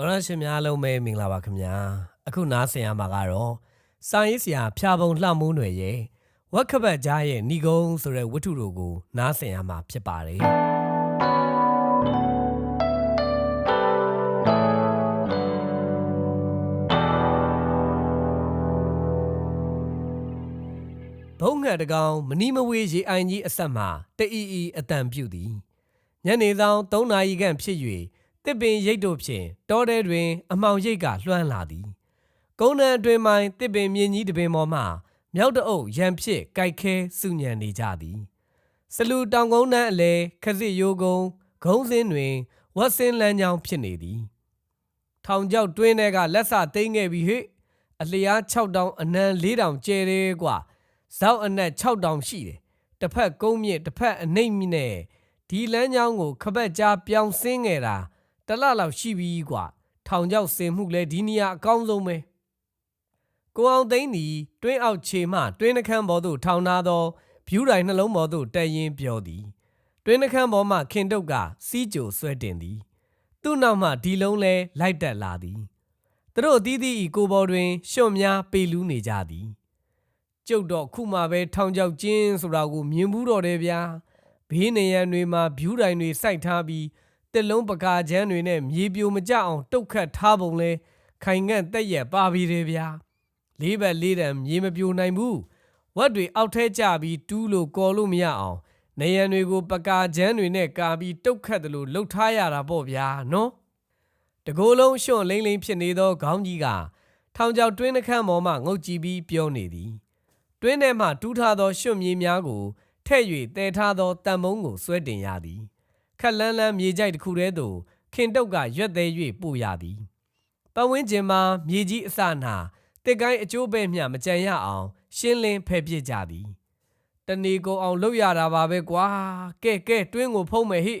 တော်ရရှင်များလုံးပဲမင်္ဂလာပါခင်ဗျာအခုနားဆင်ရမှာကတော့စာရေးဆရာဖြာပုံလှမိုးຫນွယ်ရဲ့ဝက်ခပတ်ကြားရဲ့ဏီကုံဆိုတဲ့ဝတ္ထုတို့ကိုနားဆင်ရမှာဖြစ်ပါတယ်ဘုံငှက်တကောင်မနီမဝေးရေအိုင်ကြီးအဆက်မှတအီအီအတန်ပြုတ်သည်ညနေဆောင်3နာရီခန့်ဖြစ်၍ တစ်ပင်ရိတ်တို့ဖြင့်တောထဲတွင် အမှောင်ရိတ်ကလွှမ်းလာသည်ကုန်းတန်းအတွင်မိုင်တစ်ပင်မြင်းကြီးတပင်ပေါ်မှမြောက်တအုပ်ရံဖြစ်ကြိုက်ခဲစုညံနေကြသည်စလူတောင်ကုန်းတန်းအလဲခစစ်ရိုးကုန်းဂုံးစင်းတွင်ဝတ်စင်းလမ်းကြောင်းဖြစ်နေသည် ထောင်ကျောက်တွင်းထဲကလက်စသိမ်းခဲ့ပြီဟဲ့အလျား6တောင်အနံ4တောင်ကျဲတယ်ကွာဇောက်အနက်6တောင်ရှိတယ်တစ်ဖက်ကုန်းမြင့်တစ်ဖက်အနှိမ့်မြင့်နဲ့ဒီလမ်းကြောင်းကိုခပတ်ကြားပြောင်းဆင်းခဲ့တာ တလလောက်ရှိပြီကွာထောင်ကျောက်စင်မှုလဲဒီနေရာအကောင်းဆုံးပဲကိုအောင်သိန်းသည်တွင်းအောက်ခြေမှတွင်းနှခမ်းပေါ်သို့ထောင်ထားသောဖြူးတိုင်နှလုံးပေါ်သို့တက်ရင်ပြောသည်တွင်းနှခမ်းပေါ်မှခင်တုတ်ကစီးကြိုဆွဲတင်သည် သူ့နောက်မှဒီလုံးလဲလိုက်တက်လာသည်သူတို့အသီးသီးဤကိုပေါ်တွင်ရှွန့်များပေလူးနေကြသည်ကျုပ်တော့ခုမှပဲထောင်ချောက်ကျင်းဆိုတာကိုမြင်ဘူးတော့တယ်ဗျာဘေးနေရန်တွေမှာဖြူးတိုင်တွေစိုက်ထားပြီး တစ်လုံးပကာချမ်းတွေနဲ့မြေပြိုမကျအောင်တုတ်ခတ်ထားပုံလဲခိုင်ငန့်တက်ရက်ပါပြီတယ်ဗျာလေးဘက်လေးတံမြေမပြိုနိုင်ဘူးဝက်တွေအောက်ထဲကျပြီးတူးလို့ကော်လို့မရအောင်နေရန်တွေကိုပကာချမ်းတွေနဲ့ကာပြီးတုတ်ခတ်တယ်လို့လှုပ်ထားရတာပေါ့ဗျာနော်တကိုယ်လုံးရှွန့်လိမ့်လိမ့်ဖြစ်နေသောခေါင်းကြီးကထောင်ချောက်တွင်းနှခမ်းပေါ်မှငုတ်ကြည့်ပြီးပြောနေသည်တွင်းထဲမှတူးထားသောရွှွန့်မြေများကိုထဲ့၍တည်ထားသောတံမုံကိုဆွဲတင်ရသည် ခက်လန်းလန်းမြေကြိုက်တစ်ခုတည်းသို့ခင်တုတ်ကရွက်သေး၍ပို့ရသည်ပတ်ဝန်းကျင်မှာမြေကြီးအစနာတစ်ကိုင်းအကျိုးပဲမျှမကြံရအောင် ရှင်းလင်းဖယ်ပြစ်ကြသည်တဏီကုံအောင်လုပ်ရတာပါပဲကွာကဲကဲတွင်းကိုဖုံးမယ်ဟိ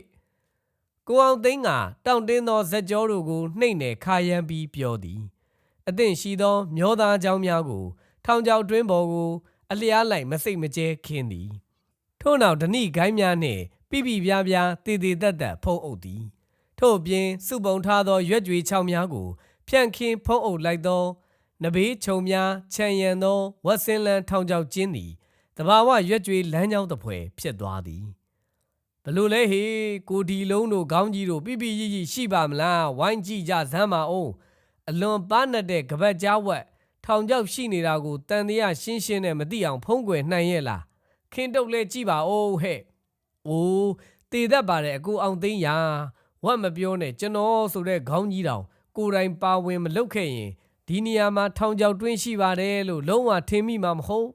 ကိုအောင်သိန်းကတောင့်တင်းသောဇက်ကြောတို့ကိုနှိမ့်နယ်ခါရမ်းပြီးပြောသည်အသင့်ရှိသောမျောသားเจ้าများကို ထောင်ချောက်တွင်းပေါ်ကို အလျားလိုက်မစိတ်မကျဲခင်းသည်ထို့နောက်ဓနိဂိုင်းများနှင့် ပြပြပြားပြားတည်တည်တက်တက်ဖုံးအုပ်သည်ထို့အပြင်စုပုံထားသောရွက်ကြွေချောင်းများကိုဖြန့်ခင်းဖုံးအုပ်လိုက်သောနဘေးခြုံများခြံရံသောဝက်စင်းလန်းထောင်ချောက်ကျင်းသည်တဘာဝရွက်ကြွေလမ်းကြောင်းတစ်ဖွဲဖြစ်သွားသည်ဘလို့လဲဟေကိုဒီလုံးတို့ခေါင်းကြီးတို့ပြပြရရရှိပါမလားဝိုင်းကြည့်ကြဇမ်းပါအောင်အလွန်ပါနတ်တဲ့ကပတ်ကြားဝက်ထောင်ချောက်ရှိနေတာကိုတန်တရားရှင်းရှင်းနဲ့မသိအောင်ဖုံးကွယ်နိုင်ရဲ့လားခင်းတုတ်လဲကြည့်ပါဦးဟဲ့။ အိုးတည်တတ်ပါတယ်အကိုအောင်သိန်းရာဝတ်မပြောနဲ့ကျွန်တော်ဆိုတဲ့ခေါင်းကြီးတောင် ကိုယ်တိုင်ပါဝင်မလုပ်ခဲ့ရင်ဒီနေရာမှာထောင်ချောက်တွင်းရှိပါတယ်လို့လုံးဝထင်မိမှာမဟုတ်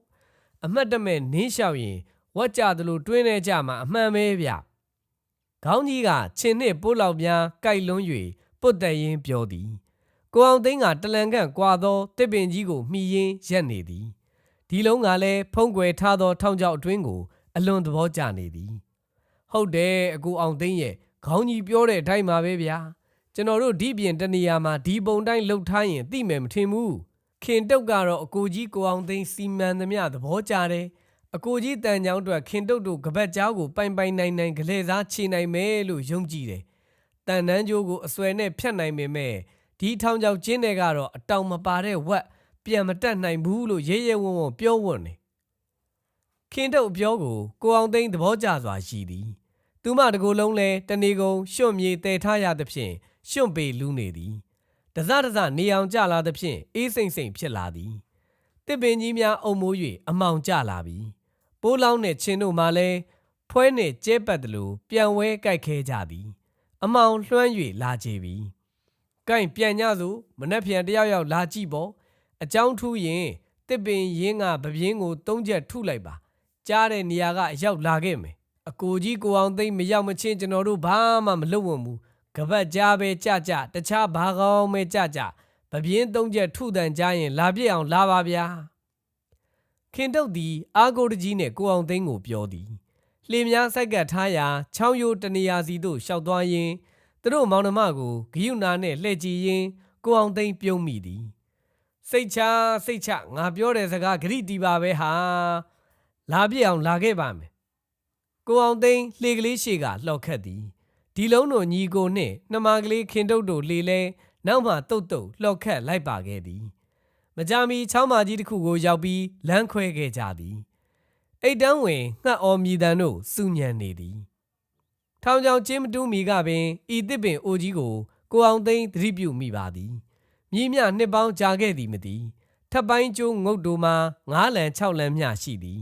အမှတ်တမဲ့နင်းလျှောက်ရင်ဝတ်ကြသလိုတွင်းနေကြမှာအမှန်ပဲဗျခေါင်းကြီးကခြင်နှစ်ပိုးလောက်များကြိုက်လွန်း၍ပုတ်တန်ရင်ပြောသည်ကိုအောင်သိန်းကတလန်ခန့်ကွာသောတစ်ပင်ကြီးကိုမှီရင်းရက်နေသည်ဒီလုံးကလည်းဖုံးကွယ်ထားသောထောင်ချောက်အတွင်းကိုအလွန်သဘောကျနေသည် ဟုတ်တယ်အကူအောင်သိန်းရဲ့ခေါင်းကြီးပြောတဲ့အတိုင်းပါပဲဗျာကျွန်တော်တို့ဒီပြင်တနေရာမှာဒီပုံတိုင်းလှုပ်ထားရင်သိမယ်မထင်ဘူးခင်တုတ်ကတော့အကိုကြီးကိုအောင်သိန်းစီမံသမျှသဘောကျတယ်အကိုကြီးတန်ချောင်းအတွက်ခင်တုတ်တို့ကပတ်เจ้าကိုပိုင်ပိုင်နိုင်နိုင်ဂလဲစားချေနိုင်မယ်လို့ယုံကြည်တယ်တန်တန်းကျိုးကိုအစွဲနဲ့ဖြတ်နိုင်ပေမဲ့ဒီထောင်ချောက်ကျင်းတဲ့ကတော့အတောင်မပါတဲ့ဝက်ပြန်မတက်နိုင်ဘူးလို့ရဲရဲဝံ့ဝံ့ပြောဝွန်းတယ်ခင်တုတ်အပြောကိုကိုအောင်သိန်းသဘောကျစွာရှိသည် သူမတကူလုံးလဲတနေကုန်ရွှွန့်မြေတည်ထားရသဖြင့်ရွှွန့်ပေလူးနေသည်တစတစနေအောင်ကြလာသဖြင့်အေးစိမ့်စိမ့်ဖြစ်လာသည်တစ်ပင်ကြီးများအုံမိုး၍အမောင်ကျလာပြီပိုးလောင်းနှင့်ချင်းတို့မှလည်းဖွဲနှင့်ကျဲပတ်သလိုပြန်ဝဲကြိုက်ခဲကြသည် အမောင်လွှမ်း၍လာကြပြီ။ကိုင်ပြန်ကြစို့မနှက်ပြန်တယောက်ယောက်လာကြည့်ပေါ့အကြောင်းထူးရင်တစ်ပင်ရင်းကပပြင်းကိုသုံးချက်ထုလိုက်ပါကြားတဲ့နေရာကအရောက်လာခဲ့မယ် အကိုကြီးကိုအောင်သိမ့်မရောက်မချင်းကျွန်တော်တို့ဘာမှမလုပ်ဝံဘူးကပတ်ကြားပဲကြကြတခြားဘာကောင်းပဲကြကြပပြင်းသုံးချက်ထုတန်ကြရင်လာပြစ်အောင်လာပါဗျာခင်တုတ်သည်အာကိုတကြီးနဲ့ကိုအောင်သိန်းကိုပြောသည်လှေများစိုက်ကပ်ထားရာချောင်းရိုးတနေရာစီသို့ရှောက်သွားရင်းသူတို့မောင်နှမကိုဂယုနာနဲ့လှည့်ကြည့်ရင်းကိုအောင်သိန်းပြုံးမိသည်စိတ်ချစိတ်ချငါပြောတဲ့စကားဂရိတီပါပဲဟာလာပြစ်အောင်လာခဲ့ပါမယ် ကိုအောင်သိန်းလှေကလေးရှေကလှော်ခတ်သည်ဒီလုံးတို့ညီကိုနှင့်နှမကလေးခင်တုတ်တို့လှေလဲနောက်မှတုတ်တုတ်လှော်ခတ်လိုက်ပါခဲ့သည်မကြာမီချောင်းမကြီးတစ်ခုကိုရောက်ပြီးလမ်းခွဲခဲ့ကြသည်အိတ်တန်းဝင်ငှက်အော်မြည်တန်တို့စူညံနေသည်ထောင်ချောင်ကျင်းမတူးမီကပင်ဤတစ်ပင်အိုကြီးကိုကိုအောင်သိန်းသတိပြုမိပါသည်မြည်မြနှစ်ပေါင်းကြာခဲ့သည်မသည်ထပ်ပိုင်းကျိုးငုတ်တို့မှာငါးလန်၆လန်မျှရှိသည်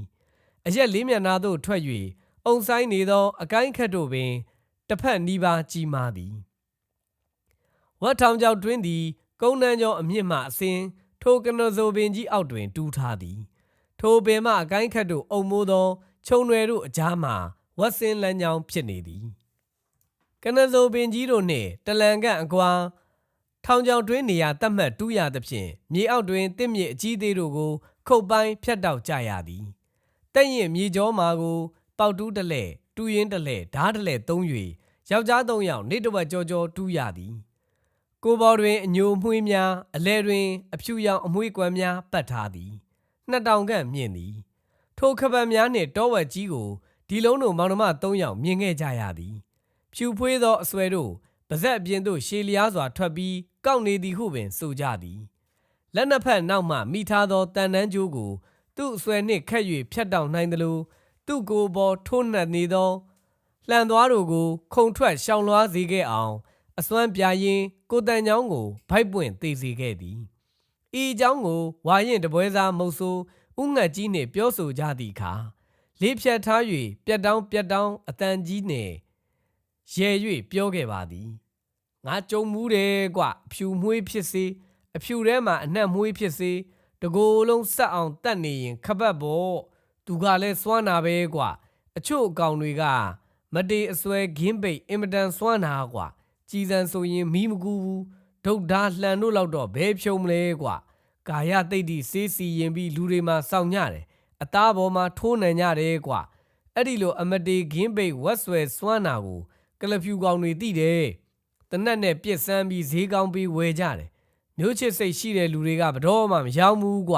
အရက်လေးမျက်နှာသို့ထွက်၍ အုံဆိုင်နေသော အကိုင်းခတ်တို့ပင်တစ်ဖက်နီးပါးကြီးမားသည်ဝတ်ထောင်ကျောက်တွင်းသည် ကုန်းနှန်းကျော်အမြင့်မှအစင်းထိုကနဇိုပင်ကြီးအောက်တွင် တူးထားသည် ထိုပင်မှအကိုင်းခတ်တို့အုံမိုးသောခြုံရွယ်တို့အကြားမှဝတ်စင်းလန်းကြောင်းဖြစ်နေသည်ကနဇိုပင်ကြီးတို့နှင့်တလန်ကအကွာထောင်ချောင်တွင်းနေရာတတ်မှတ်တူးရသဖြင့်မြေအောက်တွင်တစ်မြေအကြီးသေးတို့ကို ခုတ်ပိုင်းဖြတ်တောက်ကြရသည်တက်ရင်မြေကျော်မာကို ပေါက်တူးတလဲတူးရင်တလဲဓားတလဲသုံး၍ယောက်ျားသုံးယောက်နေတဝက်ကြောကြောတူးရသည်ကိုပေါ်တွင်အညိုမွှေးများအလဲတွင်အဖြူရောင်အမွှေးကွမ်းများပတ်ထားသည်နှစ်တောင်ခန့်မြင့်သည်ထိုခပတ်များနှင့်တောဝက်ကြီးကိုဒီလုံးတို့မောင်နှမ၃ယောက်မြင်ခဲ့ကြရသည်ဖြူဖွေးသောအဆွဲတို့ပါဇက်အပြင်သို့ရှေလျားစွာထွက်ပြီးကောက်နေသည်ဟုပင်ဆိုကြသည်လက်နှစ်ဖက်နောက်မှမိထားသောတန်တန်းကြိုးကိုသူ့အဆွဲနှင့်ခတ်၍ဖြတ်တောက်နိုင်သလို သူ့ကိုယ်ပေါ်ထိုးနှက်နေသောလှန်သွားတို့ကို ခုံထွက်ရှောင်လွှားစေခဲ့အောင် အစွမ်းပြရင်ကိုတန်ချောင်းကိုဗိုက်ပွင့်သေးစေခဲ့သည်ဤအကြောင်းကိုဝါရင်တပွဲစားမုတ်ဆိုးဥငှက်ကြီးနှင့်ပြောဆိုကြသည့်အခါလေးဖြတ်ထား၍ပြက်တောင်းပြက်တောင်းအတန်ကြီးနှင့်ရဲ၍ပြောခဲ့ပါသည်ငါကြုံမှုတယ်ကွအဖြူမွှေးဖြစ်စေအဖြူထဲမှာအနှံ့မွှေးဖြစ်စေတကိုယ်လုံးဆက်အောင်တတ်နေရင်ခပတ်ပေါ့ သူကလည်းစွမ်းနာပဲကွအချို့အကောင်တွေက မတေအစွဲဂင်းပိတ်အင်မတန်စွမ်းနာကွကြည်စံဆိုရင်မီးမကူဘူးဒုတ်ဓာလှန်တို့လောက်တော့ဘဲဖြုံမလဲကွကာယတိတ်တိစေးစီရင်ပြီးလူတွေမှာစောင့်ညတယ်အသားပေါ်မှာထိုးနှံကြတယ်ကွအဲ့ဒီလိုအမတေဂင်းပိတ်ဝက်ဆွဲစွမ်းနာကိုကလဖြူကောင်တွေသိတယ်တနက်နဲ့ပြစ်စမ်းပြီးဈေးကောင်းပြီးဝယ်ကြတယ်မျိုးချစ်စိတ်ရှိတဲ့လူတွေကဘတော်မှမရောက်ဘူးကွ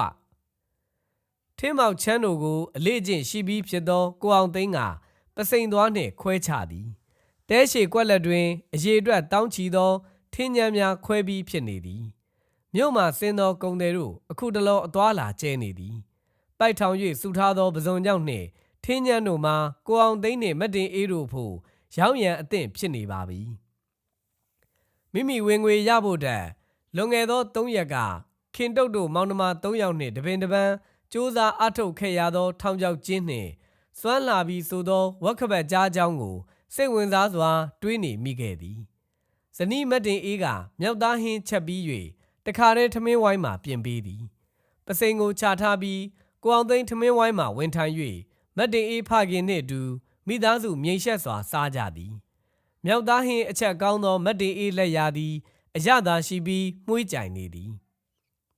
ထင်းမောက်ချမ်းတို့ကိုအလေးအကျင့်ရှိပြီးဖြစ်သောကိုအောင်သိန်းကပစိန်သွားနှင့်ခွဲချသည်တဲရှည်ကွက်လက်တွင်အရေအတွက်တောင်းချီသောထင်းညမ်းများခွဲပြီးဖြစ်နေသည်မြို့မှဆင်းသောကုံတွေတို့အခုတလောအသွားလာကျဲနေသည်ပိုက်ထောင်၍စုထားသောပဇွန်ကြောင့်နှင့်ထင်းညမ်းတို့မှာကိုအောင်သိန်းနှင့်မတ်တင်အေးတို့ဖို့ရောင်းရန်အသင့်ဖြစ်နေပါပြီမိမိဝင်ငွေရဖို့တည်းလွန်ခဲ့သော၃ရက်ကခင်တုတ်တို့မောင်နှမ၃ယောက်နှင့်တပင်တပန်း စူးစမ်းအထုတ်ခဲ့ရသော ထောင်ချောက်ခြင်းနှင့်စွမ်းလာပြီးဆိုသောဝက်ခပတ်ကြားအကြောင်းကိုစိတ်ဝင်စားစွာ တွေးနေမိခဲ့သည်ဇနီးမတ်တင်အေးကမြောက်သားဟင်းချက်ပြီး၍တခါတည်းထမင်းဝိုင်းမှပြင်ပေးသည်ပစိန်ကိုခြာထားပြီးကိုအောင်သိန်းထမင်းဝိုင်းမှဝင်ထိုင်၍မတ်တင်အေးဖခင်နှင့်အတူမိသားစုမြိန်ဆက်စွာစားကြသည်မြောက်သားဟင်းအချက်ကောင်းသောမတ်တင်အေးလက်ရာသည်အရသာရှိပြီးမှုိကြိုင်နေသည်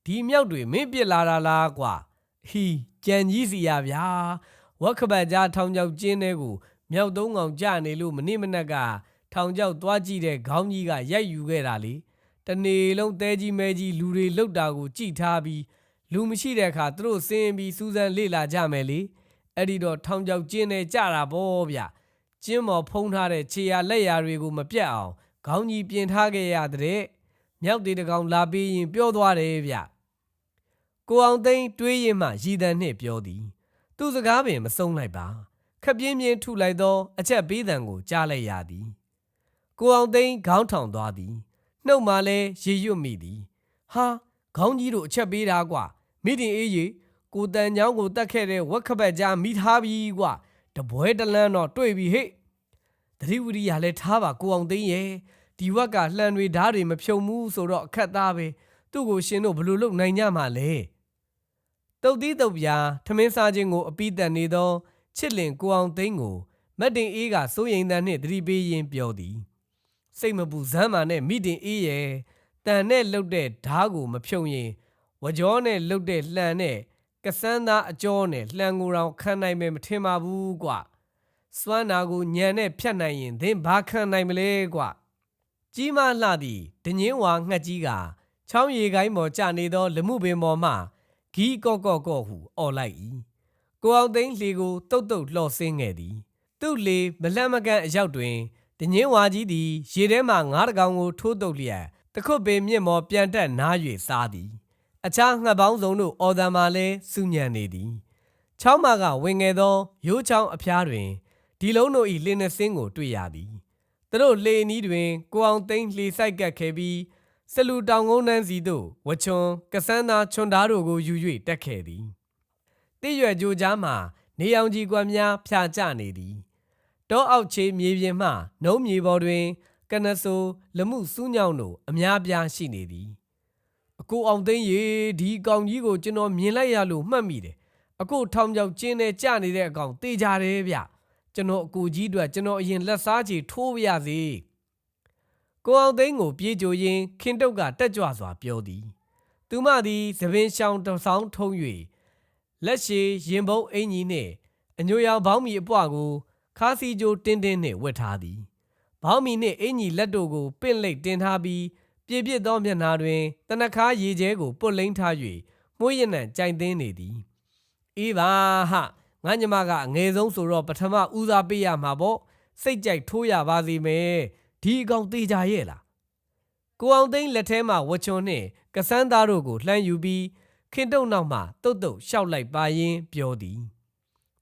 ဒီမြောက်တွေမင်းပြစ်လာတာလားကွာ ဟီကြံကြီးစီရဗျာဝက်ခပတ်ကြားထောင်ချောက်ကျင်းတဲ့ကိုမြောက်သုံးကောင်ကြနေလို့မနေ့မနက်ကထောင်ချောက်သွားကြည့်တဲ့ခေါင်းကြီးကရိုက်ယူခဲ့တာလေတနေ့လုံးတဲကြီးမဲကြီးလူတွေလှုပ်တာကိုကြည်ထားပြီးလူမရှိတဲ့အခါသူတို့စင်းပြီးစူးစမ်းလေ့လာကြမယ်လေအဲ့ဒီတော့ထောင်ချောက်ကျင်းနေကြတာပေါ့ဗျကျင်းမော်ဖုံးထားတဲ့ခြေရလက်ရာတွေကိုမပြတ်အောင်ခေါင်းကြီးပြင်ထားခဲ့ရတဲ့မြောက်သေးတကောင်လာပြီးရင်ပြောသွားတယ်ဗျ ကိုအောင်သိန်းတွေးရင်မှရည်တန်နှင့်ပြောသည် သူစကားပင်မဆုံးလိုက်ပါခပ်ပြင်းပြင်းထုလိုက်သော အချက်ပေးတံကိုကြားလိုက်ရသည်ကိုအောင်သိန်းခေါင်းထောင်သွားသည်နှုတ်မှလည်းရေရွတ်မိသည်ဟာခေါင်းကြီးတို့အချက်ပေးတာကွာမိတင်အေးကြီးကိုတန်ချောင်းကိုတတ်ခဲ့တဲ့ဝက်ခပတ်ကြားမိထားပြီးကွာတပွဲတလန်းတော့တွေ့ပြီဟဲ့တတိဝရိယလည်းထားပါကိုအောင်သိန်းရဲ့ဒီဝက်ကလှန်တွေဓားတွေမဖြုံဘူးဆိုတော့အခက်သားပဲသူ့ကိုရှင်တို့ဘလို့လုပ်နိုင်ကြမှာလဲ တုတ်သီးတုတ်ပြာထမင်းစားခြင်းကိုအပိတန်နေသောချစ်လင်ကိုအောင်သိန်းကိုမတ်တင်အေးကစိုးရိမ်တန်နှင့်တတိပေးရင်းပြောသည်စိတ်မပူဇမ်းမာနဲ့မိတင်အေးရဲ့တန်နဲ့လှုပ်တဲ့ဓားကိုမဖြုံရင်ဝကြောနဲ့လှုပ်တဲ့လှန်နဲ့ကစန်းသားအကျော်နဲ့လှန်ကိုယ်တော်ခံနိုင်မယ်မထင်ပါဘူးကွစွမ်းနာကိုညံနဲ့ဖြတ်နိုင်ရင်သင်ဘာခံနိုင်မလဲကွကြီးမားလှသည့်ဒညင်းဝါငှက်ကြီးကချောင်းရီကိုင်းပေါ်ကျနေသော လမှုပင်ပေါ်မှ ဂီကော့ကော့ကော့ဟုအော်လိုက်၏ကိုအောင်သိန်းလှေကိုတုတ်တုတ်လှော်ဆင်းခဲ့သည် သူ့လေမလန့်မကန့်အရောက်တွင်ဒညင်းဝါကြီးသည်ရေထဲမှငါးတကောင်ကိုထိုးတုတ်လျက်တခုတ်ပင်မြင့်မော်ပြန်တက်နား၍စားသည် အခြားငှက်ပေါင်းစုံတို့အော်တန်မာလဲစူညံနေသည်ချောင်းမကဝင်ငယ်သောရိုးချောင်းအဖျားတွင်ဒီလုံးတို့၏လင်းနှစင်းကိုတွေ့ရသည်သူတို့လေအနီးတွင်ကိုအောင်သိန်းလှေဆိုင်ကပ်ခဲ့ပြီး စလူတောင်ကုန်းနှန်းစီသို့ဝချွန်ကစန်းသားချွန်သားတို့ကိုယူ၍တက်ခဲ့သည်တိရွယ်ကြိုကြားမှနေအောင်ကြီးကွက်များဖြာကျနေသည်တောအောက်ချေမြေပြင်မှနှုံးမြေပေါ်တွင် ကနဆိုးလမှုစူးညောင်းတို့အများပြားရှိနေသည်အကိုအောင်သိန်းရေဒီကောင်ကြီးကိုကျွန်တော်မြင်လိုက်ရလို့မှတ်မိတယ်အကိုထောင်ချောက်ကျင်းနဲ့ကြနေတဲ့အကောင်တေးကြတယ်ဗျကျွန်တော်အကိုကြီးအတွက်ကျွန်တော်အရင်လက်စားချေထိုးပြရစေ ကိုအောင်သိန်းကိုပြေးကြိုရင်းခင်တုတ်ကတက်ကြွစွာပြောသည် သူမသည်သပင်ရှောင်းတစ်ဆောင်ထုံး၍လက်ရှိရင်ဘုံအင်ကြီးနှင့်အညိုရောင်ဘောင်းမီအပွားကိုခါစီဂျိုတင်းတင်းနှင့်ဝတ်ထားသည်ဘောင်းမီနှင့်အင်ကြီးလက်တို့ကိုပင့်လိတ်တင်ထားပြီးပြည့်ပြည့်သောမျက်နှာတွင်တနခါရေကျဲကိုပုတ်လိမ့်ထား၍မှုရနံကြိုင်သိင်းနေသည်အေးပါဟငါညမကအငယ်ဆုံးဆိုတော့ပထမဦးစားပေးရမှာပေါ့စိတ်ကြိုက်ထိုးရပါစေမယ် ဒီအကောင်သေးကြရဲ့လားကိုအောင်သိန်းလက်ထဲမှာဝချွန်နှင့်ကစန်းသားတို့ကိုလှမ်းယူပြီးခင်တုံနောက်မှတုတ်တုတ်ရှောက်လိုက်ပါရင်းပြောသည်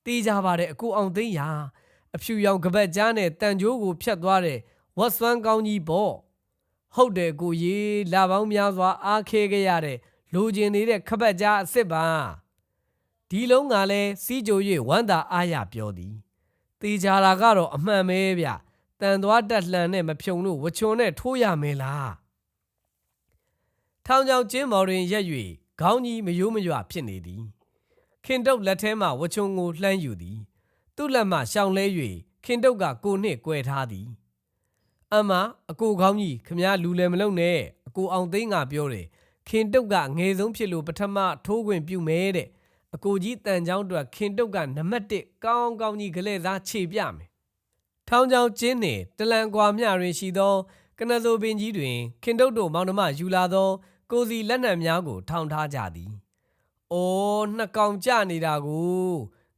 တေးကြပါတယ်အကိုအောင်သိန်းရာအဖြူရောင်ကပတ်ကြားနဲ့တန်ကြိုးကိုဖြတ်သွားတဲ့ဝတ်စွမ်းကောင်းကြီးပေါ့ဟုတ်တယ်ကိုကြီးလာပေါင်းများစွာအားခဲခဲ့ရတဲ့လူကျင်နေတဲ့ခပတ်ကြားအစ်စ်ပါဒီလုံးကလည်းစီးကြို၍ဝမ်းသာအားရပြောသည်တေးကြတာကတော့အမှန်ပဲဗျ တန်သွားတက်လှန်နဲ့မဖြုံလို့ဝချွန်နဲ့ထိုးရမယ်လားထောင်ချောင်ကျင်းမော်တွင်ရက်၍ခေါင်းကြီးမယိုးမရွဖြစ်နေသည်ခင်တုတ်လက်ထဲမှဝချွန်ကိုလှမ်းယူသည် သူ့လက်မှရှောင်လဲ၍ခင်တုတ်ကကိုနှင့်꿰ထားသည် အမအကိုကောင်းကြီးခမားလူလည်းမလုံနဲ့အကိုအောင်သိန်းကပြောတယ်ခင်တုတ်ကငယ်ဆုံးဖြစ်လို့ပထမထိုးခွင့်ပြုမယ်တဲ့အကိုကြီးတန်ချောင်းအတွက်ခင်တုတ်ကနံပါတ်1ကောင်းကောင်းကြီးဂလဲသားခြေပြမယ် ထောင်းချောင်းကျင်းနှင့်တလန်ကွာမြတွင်ရှိသော ကနဇိုပင်ကြီးတွင် ခင်တုတ်တို့မောင်နှမယူလာသော ကိုစီလက်နံများကို ထောင်ထားကြသည်။အိုးနှစ်ကောင်ကြနေတာကို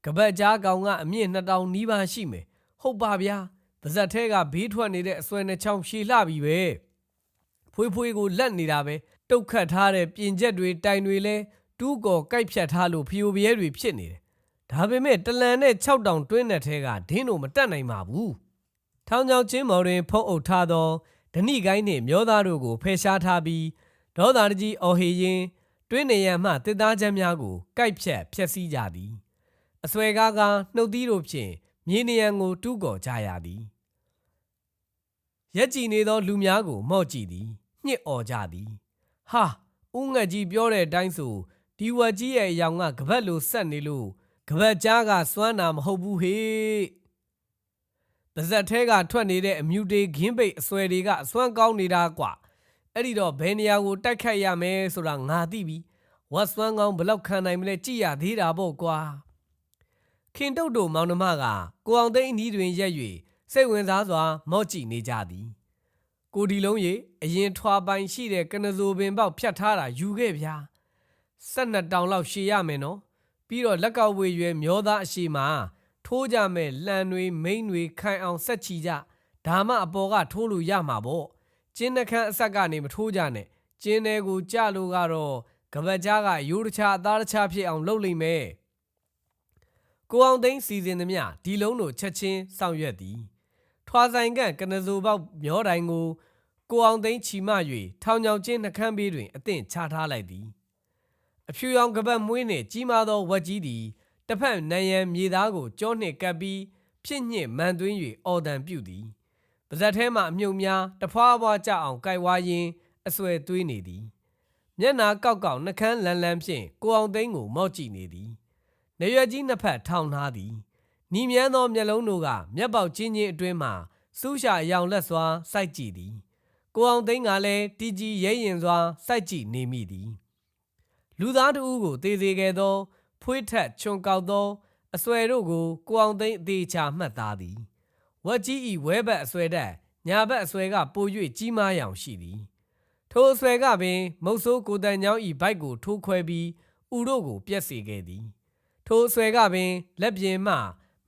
ကပတ်ကြားကောင်ကအမြင့်နှစ်တောင်နီးပါးရှိမယ်။ဟုတ်ပါဗျာ။ပါဇက်ထဲကဘေးထွက်နေတဲ့အစွဲနှချောင်းရှည်လှပြီပဲ။ဖွေးဖွေးကိုလက်နေတာပဲ။တုတ်ခတ်ထားတဲ့ပြင်ချက်တွေတိုင်တွေလဲတူးကော်ကိုက်ဖြတ်ထားလို့ဖျိုပြဲတွေဖြစ်နေတယ်။ဒါပေမဲ့တလန်နဲ့6တောင်တွင်းတဲ့ထဲကဒင်းတို့မတက်နိုင်ပါဘူး။ ထောင်ချောင်ချင်းမော်တွင် ဖုံးအုပ်ထားသောဓဏိကိုင်းနှင့်မျောသားတို့ကိုဖယ်ရှားထားပြီးဒေါသတကြီးအော်ဟေရင်တွင်းနေရန်မှတစ်သားချမ်းများကိုကိုက်ဖြတ်ဖျက်ဆီးကြသည်အဆွဲကားကနှုတ်သီးတို့ဖြင့်မြေနေရန်ကို တူးကော်ကြရသည်ရက်ကြည်နေသောလူများကို မော့ကြည့်သည်ညှစ်အော်ကြသည် ဟာဦးငှက်ကြီးပြောတဲ့အတိုင်းဆိုဒီဝက်ကြီးရဲ့အယောင်ကကပတ်လိုဆက်နေလို့ကပတ်ကြားကစွမ်းနာမဟုတ်ဘူးဟေ့ ပါဇက်ထဲကထွက်နေတဲ့အမြူတေခင်းပိတ်အဆွဲတွေကအစွမ်းကောင်းနေတာကွာအဲ့ဒီတော့ဘယ်နေရာကိုတိုက်ခတ်ရမယ်ဆိုတာငါသိပြီဝတ်စွမ်းကောင်းဘလောက်ခံနိုင်မလဲကြည့်ရသေးတာပေါ့ကွာခင်တုတ်တို့မောင်နှမကကိုအောင်သိန်းအနီးတွင်ရက်၍စိတ်ဝင်စားစွာ မော့ကြည့်နေကြသည်ကိုဒီလုံးရေအရင်ထွာပိုင်ရှိတဲ့ကနဇိုပင်ပေါက်ဖြတ်ထားတာယူခဲ့ဗျာ၁၂တောင်လောက်ရှည်ရမယ်နော်ပြီးတော့လက်ကောက်ဝေရွယ်မျောသားအရှိမှာ ထိုးကြမဲ့လှန်တွေမိန်တွေခိုင်အောင်ဆက်ချီကြဒါမှအပေါ်ကထိုးလို့ရမှာပေါ့ကျင်းနှခမ်းအဆက်ကနေမထိုးကြနဲ့ကျင်းထဲကိုကြလို့ကတော့ကပတ်ကြားကရိုးတခြားအသားတခြားဖြစ်အောင်လုပ်လိမ့်မယ်ကိုအောင်သိန်းစီစဉ်သည်မြဒီလုံးတို့ချက်ချင်းစောင့်ရွက်သည်ထွာဆိုင်ကကနဇိုပေါက်မျောတိုင်ကိုကိုအောင်သိန်းချီမ၍ထောင်ချောင်ချင်းနှခမ်းဘေးတွင်အသင့်ချထားလိုက်သည်အဖြူရောင်ကပတ်မွေးနှင့်ကြီးမားသောဝက်ကြီးသည် တစ်ဖက်နံရံမြေသားကိုကြောနှင့်ကပ်ပြီးဖြစ်ညစ်မှန်သွင်း၍အော်တန်ပြုသည်ပါဇက်ထဲမှအမြုပ်များတဖွာဖွာကြအောင်ကြိုက်ဝါရင်းအဆွဲသွေးနေသည်မျက်နာကောက်ကောက်နှကန်းလန်းလန်းဖြင့်ကိုအောင်သိန်းကိုမော့ကြည့်နေသည်နေရွက်ကြီးနှစ်ဖက်ထောင်ထားသည်နီမြန်းသောမျက်လုံးတို့ကမျက်ပေါက်ချင်းချင်းအတွင်းမှစူးရှာအယောင်လက်စွာစိုက်ကြည့်သည်ကိုအောင်သိန်းကလည်းတီကြီးရဲရင်စွာစိုက်ကြည့်နေမိသည်လူသားတဦးကိုသေသေးခဲ့သော ဖွေးထက်ချွန်ကောက်သောအဆွဲတို့ကိုကိုအောင်သိန်းအသေးချာမှတ်သားသည်ဝက်ကြီးဤဝဲဘက်အဆွဲတက်ညာဘက်အဆွဲကပို၍ကြီးမားရောင်ရှိသည်ထိုအဆွဲကပင်မုတ်ဆိုးကိုတန်ညောင်းဤဘိုက်ကိုထိုးခွဲပြီးဥတို့ကိုပြက်စေခဲ့သည်ထိုအဆွဲကပင်လက်ပြင်မှ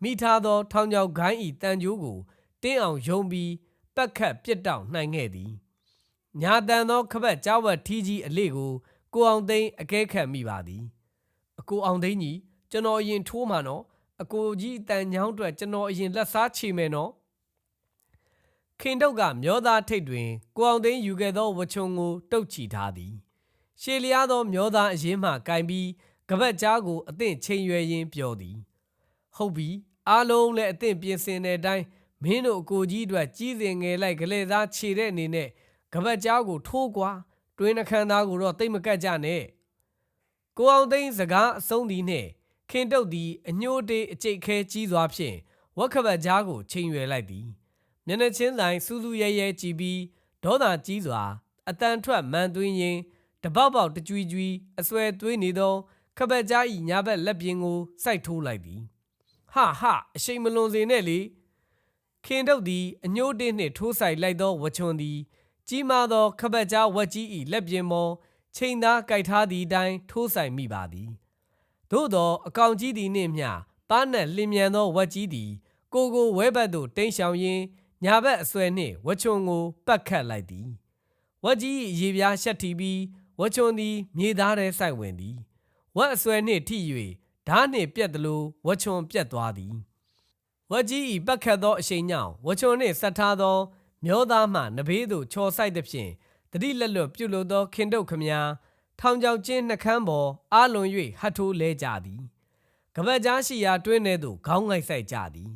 မိထားသော ထောင်ချောက်ဂိုင်းဤတန်ကြိုးကိုတင်းအောင်ယုံပြီးပက်ခတ်ပြစ်တောက်နိုင်ခဲ့သည်ညာတန်သောခပတ်ကြားဝတ်ထီးကြီးအလေးကိုကိုအောင်သိန်းအကဲခတ်မိပါသည်အ ကိုအောင်သိန်းကြီးကျွန်တော်အရင်ထိုးမှာနော်အကိုကြီးအတန်ညောင်းအတွက်ကျွန်တော်အရင်လက်စားချေမယ်နော်ခင်တုတ်ကမျောသားထိတ်တွင်ကိုအောင်သိန်းယူခဲ့သောဝချုံကိုတုတ်ချီထားသည်ရှေလျားသောမျောသားအရင်မှကင်ပြီးကပတ်ကြားကိုအသင့်ချိန်ရွယ်ရင်းပြောသည် ဟုတ်ပြီအားလုံးလည်းအသင့်ပြင်ဆင်တဲ့အတိုင်းမင်းတို့အကိုကြီးအတွက်ကြီးစင်ငယ်လိုက်ကလေးသားခြေတဲ့အနေနဲ့ကပတ်ကြားကိုထိုးကွာတွင်းနှခမ်းသားကိုတော့တိတ်မကတ်ကြနဲ့ ကိုအောင်သိန်းစကားအဆုံးသည်နှင့်ခင်တုတ်သည်အညိုတေးအကျိတ်ခဲကြီးစွာဖြင့်ဝက်ကပတ်ကြားကိုချိန်ရွယ်လိုက်သည်မျက်နှာချင်းဆိုင်စူးစူးရဲရဲကြည့်ပြီးဒေါသကြီးစွာအတန်ထွက်မှန်သွင်းရင်းတပေါက်ပေါက်တကြွီကြွီအဆွဲသွေးနေသောခပတ်ကြား၏ညာဘက်လက်ပြင်ကိုစိုက်ထိုးလိုက်သည်ဟာဟာအရှိန်မလွန်စေနဲ့လေခင်တုတ်သည်အညိုတေးနှင့်ထိုးဆိုင်လိုက်သောဝချွန်သည် ကြီးမားသောခပတ်ကြားဝက်ကြီး၏လက်ပြင်ပေါ် ချိန်သားကြိုက်ထားသည့်အတိုင်းထိုးဆိုင်မိပါသည်သို့သောအကောင်ကြီးသည်နှင့်မျှပါးနက်လင်းမြန်သောဝက်ကြီးသည် ကိုကိုဝဲဘက်သို့တိမ်းရှောင်ရင်းညာဘက်အဆွဲနှင့်ဝချွန်ကိုပတ်ခတ်လိုက်သည်ဝက်ကြီး၏ရေပြားရှက်တီပြီးဝချွန်သည် မြေသားထဲစိုက်ဝင်သည်ဝက်အဆွဲနှင့်ထိ၍ဓားနှင့်ပြက်သလိုဝချွန်ပြက်သွားသည်ဝက်ကြီး၏ပတ်ခတ်သောအရှိန်ကြောင့်ဝချွန်နှင့်ဆက်ထားသော မျောသားမှနဘေးသို့ချော်ဆိုင်သဖြင့် တတိလက်လွတ်ပြုတ်လို့သောခင်တုတ်ခမညာထောင်ချောက်ချင်းနှကန်းပေါ်အာလွန်၍ဟတ်ထိုးလဲကြသည်ကပတ်ကြားရှိရာတွင်းထဲသို့ခေါင်းငိုက်ဆိုင်ကြသည်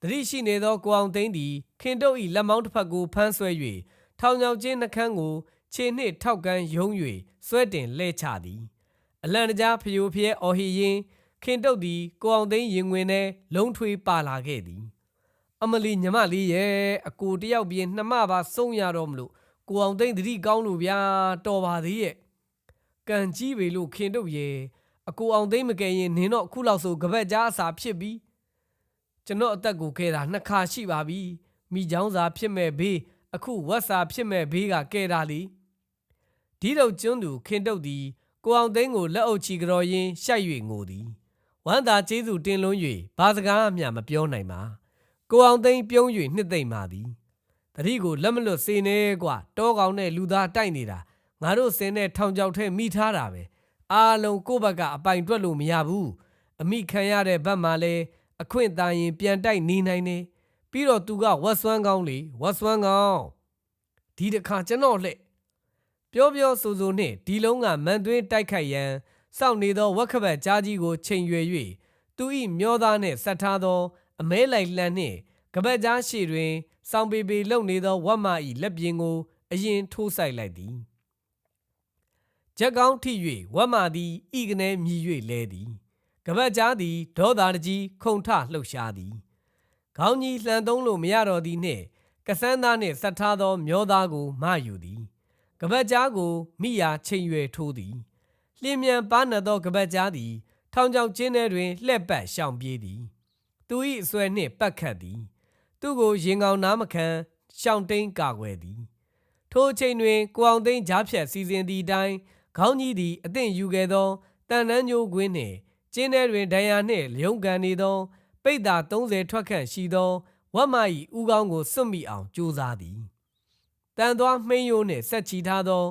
တတိရှိနေသောကိုအောင်သိန်းသည်ခင်တုတ်၏လက်မောင်းတစ်ဖက်ကိုဖမ်းဆွဲ၍ထောင်ချောက်ချင်းနှကန်းကိုခြေနှင့်ထောက်ကန်းယုံ၍ဆွဲတင်လှဲချသည်အလံတကြားဖျိုဖျဲအော်ဟီရင်ခင်တုတ်သည်ကိုအောင်သိန်းရင်ဝင်ထဲလုံးထွေးပါလာခဲ့သည် အမလီညီမလေးရဲ့အကိုတယောက်ပြင်းနှမပါစုံရတော့မလို့ ကိုအောင်သိန်းတတိကောင်းလို့ဗျာတော်ပါသေးရဲ့ကန်ကြီးပေလို့ခင်တို့ရဲ့အကိုအောင်သိန်းမကယ်ရင်နင်းတော့အခုလောက်ဆိုကပတ်ကြားအစာဖြစ်ပြီးကျွန်တော်အသက်ကိုခဲတာနှစ်ခါရှိပါပြီမိချောင်းစာဖြစ်မဲ့ဘေးအခုဝက်စာဖြစ်မဲ့ဘေးကကဲတာလीဒီတော့ကျွန်းသူခင်တုတ်သည်ကိုအောင်သိန်းကိုလက်အုပ်ချီကြော်ရင်းရှိုက်၍ငိုသည်ဝမ်းသာကျေးဇူးတင်လွန်း၍ဘာစကားအမျှမပြောနိုင်ပါကိုအောင်သိန်းပြုံး၍နှစ်သိမ့်ပါသည် တတိကိုလက်မလွတ်စေနေကွာတောကောင်နဲ့လူသားတိုက်နေတာငါတို့စင်နဲ့ထောင်ချောက်ထဲမိထားတာပဲအားလုံးကိုယ့်ဘက်ကအပိုင်တွက်လို့မရဘူးအမိခံရတဲ့ဘက်မှာလဲအခွင့်အရေးပြန်တိုက်နေနိုင်နေပြီးတော့သူကဝက်ဆွမ်းကောင်းလေဝက်ဆွမ်းကောင်းဒီတစ်ခါကျွန်တော်လှည့်ပြောပြောဆိုဆိုနှင့်ဒီလုံးကမန်သွင်းတိုက်ခိုက်ရန်စောင့်နေသောဝက်ခပတ်ကြားကြီးကိုချိန်ရွယ်၍သူ၏မျောသားနှင့်ဆက်ထားသော အမဲလိုက်လန်နှင့်ကပတ်ကြားရှိတွင် စောင်းပေပေလုံနေသောဝက်မ၏လက်ပြင်ကို အရင်ထိုးဆိုင်လိုက်သည်ချက်ကောင်းထိ၍ဝက်မသည်ဤကနေမြည်၍လဲသည်ကပတ်ကြားသည်ဒေါသတကြီးခုံထလှုပ်ရှားသည်ခေါင်းကြီးလှန်သုံးလို့မရတော့သည်နှင့်ကစန်းသားနှင့်ဆက်ထားသောမျောသားကိုမယူသည်ကပတ်ကြားကိုမိယာချိန်ရွယ်ထိုးသည်လျင်မြန်ပါနသောကပတ်ကြားသည် ထောင်ချောက်ကျင်းထဲတွင်လှဲ့ပတ်ရှောင်ပြေးသည်သူ၏အဆွဲနှင့်ပတ်ခတ်သည် သူ့ကိုရင်ကောင်နားမခံရှောင်တိန်ကာကွယ်သည်ထိုအချိန်တွင်ကိုအောင်သိန်းကြားဖြတ်စီစဉ်သည့်အတိုင်းခေါင်းကြီးသည်အသင့်ယူခဲ့သောတန်တန်းညိုးကွင်းနှင့်ကျင်းထဲတွင်ဒဏ်ရာနှင့်လျုံကန်နေသော ပိတ်သာ30ထွက်ခန့်ရှိသောဝတ်မ၏ဥကောင်းကိုစွတ်မိအောင်ကြိုးစားသည်တန်သွားမှိန်းရိုးနှင့်ဆက်ချီထားသော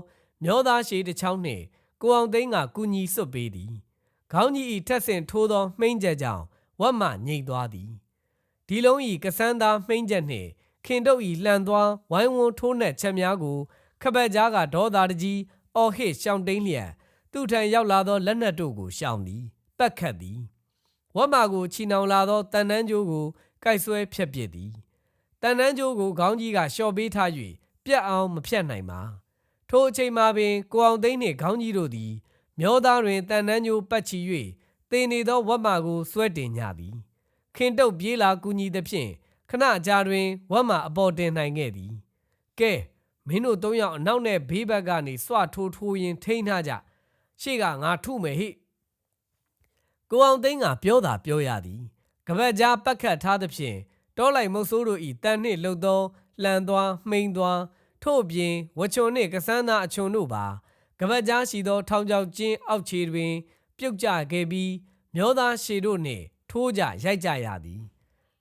မျောသားရှိတစ်ချောင်းနှင့်ကိုအောင်သိန်းကကုညီစွတ်ပေးသည်ခေါင်းကြီး၏ထက်ဆင့်ထိုးသောမှိန်းချက်ကြောင့်ဝတ်မငိမ့်သွားသည် ဒီလုံး၏ကစန်းသားမှိန်းချက်နှင့်ခင်တုတ်၏လှန်သွားဝိုင်းဝန်းထိုးနှက်ချက်များကိုခပတ်ကြားကဒေါသတကြီးအော်ဟစ်ရှောင်းတိန်လျက်သူ့ထံရောက်လာသောလက်နက်တို့ကိုရှောင်သည်ပတ်ခတ်သည်ဝတ်မာကိုချီနှောင်လာသောတန်တန်းကျိုးကိုကိုက်ဆွဲဖြက်ပစ်သည်တန်တန်းကျိုးကိုခေါင်းကြီးကလျှော့ပေးထား၍ပြတ်အောင်မဖြတ်နိုင်ပါထိုအချိန်မှာပင်ကိုအောင်သိန်းနှင့်ခေါင်းကြီးတို့သည် မျောသားတွင်တန်တန်းကျိုးပတ်ချီ၍တင်နေသောဝတ်မာကိုဆွဲတင်ကြသည် ခင်တုတ်ပြေးလာကူညီသဖြင့်ခဏကြာတွင်ဝတ်မာအပေါ်တင်နိုင်ခဲ့သည်ကဲမင်းတို့သုံးယောက်အနောက်နဲ့ဘေးဘက်ကနေစွထိုးထိုးရင်ထိန်းထားကြရှေ့ကငါထုမယ်ဟိကိုအောင်သိန်းကပြောတာပြောရသည်ကပတ်ကြားပတ်ခတ်ထားသဖြင့်တောလိုက်မုတ်ဆိုးတို့ဤတန်နှင့်လှုပ်သောလှန်သွားမှိန်သွားထို့အပြင်ဝချွန်နှင့်ကစန်းသားအချွန်တို့ပါကပတ်ကြားရှိသောထောင်ချောက်ကျင်းအောက်ခြေတွင် ပြုတ်ကျခဲ့ပြီးမျောသားရှည်တို့နှင့် ထိုးကြရိုက်ကြရသည်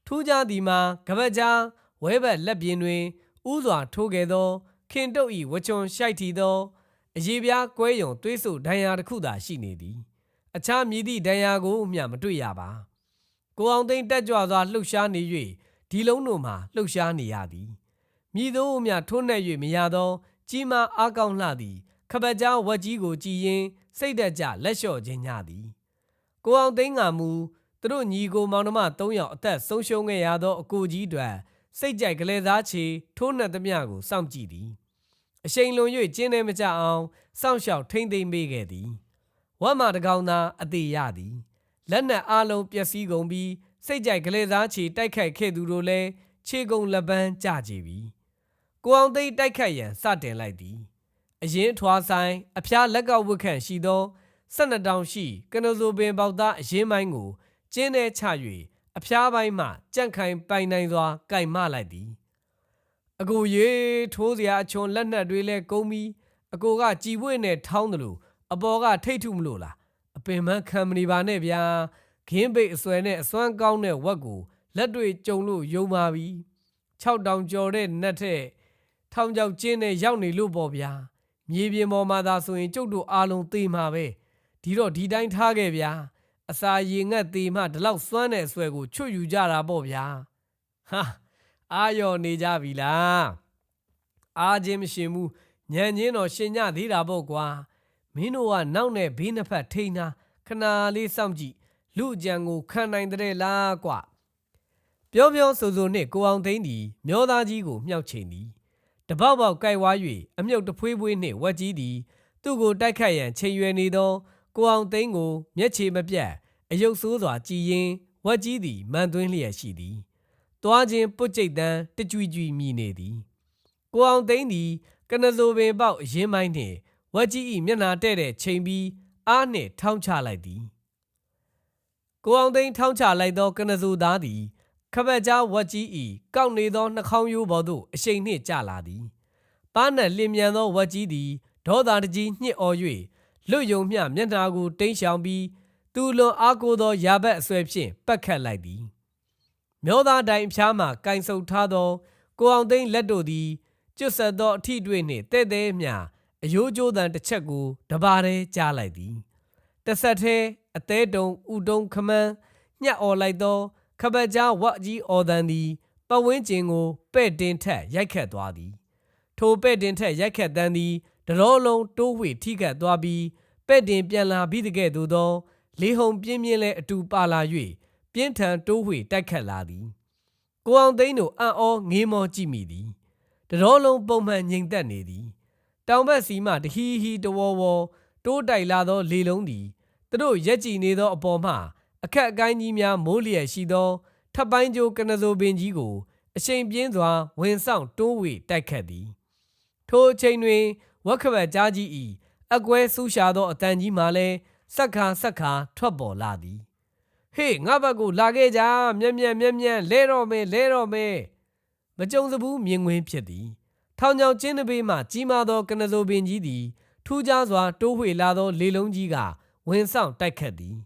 ထူးခြားသည်မှာကပတ်ကြားဝဲဘက်လက်ပြင်တွင်ဥစွာထိုးခဲ့သော ခင်တုတ်ဤဝချွန်ရှိုက်ထီသောအရေးပြားကွဲယုံသွေးဆူဒဏ်ရာတစ်ခုသာရှိနေသည် အခြားမည်သည့်ဒဏ်ရာကိုမျှမတွေ့ရပါကိုအောင်သိန်းတက်ကြွစွာလှုပ်ရှားနေ၍ဒီလုံးတို့မှာလှုပ်ရှားနေရသည်မြည်သောမျှထိုးနှက်၍မရသော ကြီးမားအားကောင်းလှသည်ခပတ်ကြားဝက်ကြီးကိုကြည်ရင်စိတ်တက်ကြလက်လျှော့ခြင်းညသည်ကိုအောင်သိန်းကမူ သူတို့ညီကိုမောင်နှမ၃ယောက်အသက်ဆုံးရှုံးခဲ့ရသောအကိုကြီးတို့စိတ်ကြိုက်ကလေးသားချေထိုးနှက်သမျှကိုစောင့်ကြည့်သည်အရှိန်လွန်၍ကျင်းနေမကြအောင်စောင့်ရှောက်ထိမ့်သိမ့်ပေးခဲ့သည်ဝတ်မာတကောင်သာအသေးရသည်လက်နက်အလုံးပျက်စီးကုန်ပြီးစိတ်ကြိုက်ကလေးသားချေတိုက်ခိုက်ခဲ့သူတို့လည်းခြေကုံလက်ပန်းကြကြပြီကိုအောင်သိန်းတိုက်ခိုက်ရန်စတင်လိုက်သည်အရင်ထွားဆိုင်အဖျားလက်ကောက်ဝတ်ခန့်ရှိသော၁၂တောင်ရှိကနဇိုပင်ပေါက်သားအရင်ပိုင်းကို ကျင်းထဲချ၍အဖျားပိုင်းမှကြန့်ခိုင်ပိုင်နိုင်စွာကင်မလိုက်သည်အကိုရေထိုးစရာအချွန်လက်နက်တွေလဲကုန်းပြီးအကိုကကြည်ပွေနဲ့ထောင်းတယ်လို့အပေါ်ကထိတ်ထုမလို့လားအပင်မခံမနေပါနဲ့ဗျာခင်းပိတ်အစွဲနဲ့အစွမ်းကောင်းတဲ့ဝက်ကိုလက်တွေကြုံလို့ယုံပါပြီ6တောင်ကျော်တဲ့နတ်တဲ့ထောင်ချောက်ကျင်းနဲ့ရောက်နေလို့ပေါ့ဗျာမြေပြင်ပေါ်မှာသာဆိုရင်ကျုပ်တို့အားလုံးသေမှာပဲဒီတော့ဒီတိုင်းထားခဲ့ဗျာ အစာရေငတ်သေးမှဒီလောက်စွမ်းတဲ့အဆွဲကိုချွတ်ယူကြတာပေါ့ဗျာဟာအာရော်နေကြပြီလားအားချင်းမရှင်ဘူးညံချင်းတော့ရှင်ညသေးတာပေါ့ကွာမင်းတို့ကနောက်နဲ့ဘေးနှစ်ဖက်ထိန်းနာခဏလေးစောင့်ကြည့်လူအကြံကိုခံနိုင်တဲ့လားကွပြောပြောဆိုဆိုနဲ့ကိုအောင်သိန်းသည်မျောသားကြီးကိုမြှောက်ချိန်သည်တပေါက်ပေါက်ကြိုက်ဝါ၍အမြုပ်တဖွေးဖွေးနှင့်ဝက်ကြီးသည်သူ့ကိုတိုက်ခတ်ရန်ချိန်ရွယ်နေသောကိုအောင်သိန်းကိုမျက်ခြေမပြတ် အယုတ်ဆိုးစွာကြည်ရင်ဝက်ကြီးသည်မန်သွင်းလျက်ရှိသည်တွားခြင်းပုတ်ကျိတ်တန်းတကြွီကြွီမြည်နေသည်ကိုအောင်သိန်းသည်ကနဇိုပင်ပေါက်အရင်ပိုင်းနှင့်ဝက်ကြီး၏မျက်နှာတဲ့တဲ့ချိန်ပြီးအားနှင့်ထောင်းချလိုက်သည်ကိုအောင်သိန်းထောင်းချလိုက်သောကနဇိုသားသည်ခပတ်ကြားဝက်ကြီး၏ကောက်နေသောနှာခေါင်းရိုးပေါ်သို့အရှိန်နှင့်ကျလာသည်ပါးနှံလျင်မြန်သောဝက်ကြီးသည်ဒေါသတကြီးညှစ်အော်၍လွတ်ယုံမျှမျက်နှာကိုတိမ်းရှောင်ပြီး သူလွန်အားကိုသောရာဘက်အဆွဲဖြင့်ပတ်ခတ်လိုက်သည်မျောသားတိုင်ဖျားမှကင်ဆုပ်ထားသော ကိုအောင်သိန်းလက်တို့သည်ကျွတ်ဆက်သောအထီတွေ့နှင့်တဲ့တဲ့မျှအယိုးကျိုးတန်တစ်ချက်ကိုတပါးတည်းကြားလိုက်သည်တဆက်သေးအသေးတုံဥတုံခမန်းညှက်អော်လိုက်သော ခပတ်ကြားဝတ်ကြီးအော်တန်သည်ပဝင်းကျင်ကိုပဲ့တင်ထက်ရိုက်ခတ်သွားသည် ထိုပဲ့တင်ထက်ရိုက်ခတ်တန်းသည်တရောလုံးတိုးဝှေထိခတ်သွားပြီးပဲ့တင်ပြန်လာပြီးတကဲ့သို့သော လေဟုန်ပြင်းပြင်းလဲအတူပါလာ၍ပြင်းထန်တိုးဝှေတိုက်ခတ်လာသည်ကိုအောင်သိန်းတို့အံ့ဩငေးမောကြည့်မိသည်တရောလုံးပုံမှန်ငြိမ်သက်နေသည်တောင်ဘက်စီမှတဟီဟီတဝေါ်ဝေါ်တိုးတိုက်လာသောလေလုံးသည်သူတို့ရက်ကြည်နေသောအပေါ်မှအခက်အကိုင်းကြီးများမိုးလျက်ရှိသောထပ်ပိုင်းကျိုးကနဇိုပင်ကြီးကိုအရှိန်ပြင်းစွာဝင်ဆောင်တိုးဝေတိုက်ခတ်သည် ထိုအချိန်တွင်ဝက်ခဘတ်ကြားကြီး၏အကွဲဆူးရှာသောအတန်ကြီးမှလည်း ဆက်ခါဆက်ခါထွက်ပေါ်လာသည်ဟေးငါဘက်ကိုလာခဲ့ကြမြက်မြက်မြက်မြက်လဲတော့မယ်လဲတော့မယ်မကြုံစဘူးမြင်ကွင်းဖြစ်သည်ထောင်ချောင်ကျင်းတပေးမှကြီးမားသောကနဇိုပင်ကြီးသည်ထူးခြားစွာတိုးဝှေလာသောလေလုံးကြီးကဝင်ဆောင်တိုက်ခတ်သည်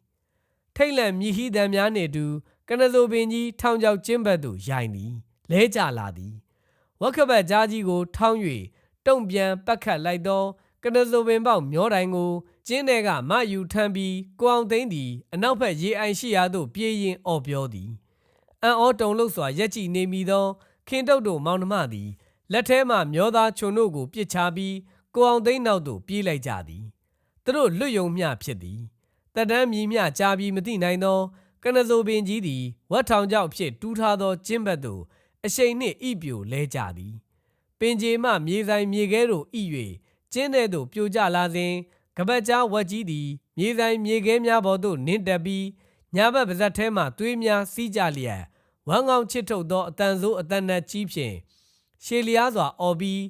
ထိတ်လန့်မြည်ဟီတံများနှင့်တူကနဇိုပင်ကြီးထောင်ချောက်ကျင်းဘက်သို့ရိုင်သည်လဲကျလာသည်ဝက်ခဘတ်ကြားကြီးကိုထောင်း၍တုံ့ပြန်ပတ်ခတ်လိုက်သောကနဇိုပင်ပေါက်မျောတိုင်ကို ကျင်းထဲကမယူထမ်းပြီးကိုအောင်သိန်းသည်အနောက်ဘက်ရေအိုင်ရှိရာသို့ပြေးရင်အော်ပြောသည်အံ့ဩတုန်လှုပ်စွာရက်ကြည့်နေမိသော ခင်တုတ်တို့မောင်နှမသည်လက်ထဲမှမျောသားချုံတို့ကိုပြစ်ချပြီးကိုအောင်သိန်းနောက်သို့ပြေးလိုက်ကြသည်သူတို့လွတ်ယုံမျှဖြစ်သည်တတန်းမြည်မျှကြာပြီးမသိနိုင်သောကနဇိုပင်ကြီးသည်ဝတ်ထောင်ကြောက်ဖြစ်တူးထားသောကျင်းဘက်သို့အရှိန်နှင့်ဣပြိုလဲကြသည်ပင်ကြီးမှမြေဆိုင်မြေခဲတို့ဣ၍ကျင်းထဲသို့ပြိုကျလာစဉ် ကပတ်ကြားဝက်ကြီးသည်မြေဆိုင်မြေခဲများပေါ်သို့နင်းတက်ပြီးညာဘက်ပါဇက်ထဲမှသွေးများစီးကြလျက်ဝမ်းကောင်းချစ်ထုတ်သောအတန်ဆိုးအတန်နက်ကြီးဖြင့်ရှေလျားစွာအော်ပြီး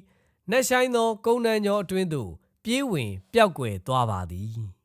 နှက်ဆိုင်သော ကုန်းနန်းကျော်အတွင်းသို့ပြေးဝင်ပျောက်ကွယ်သွားပါသည်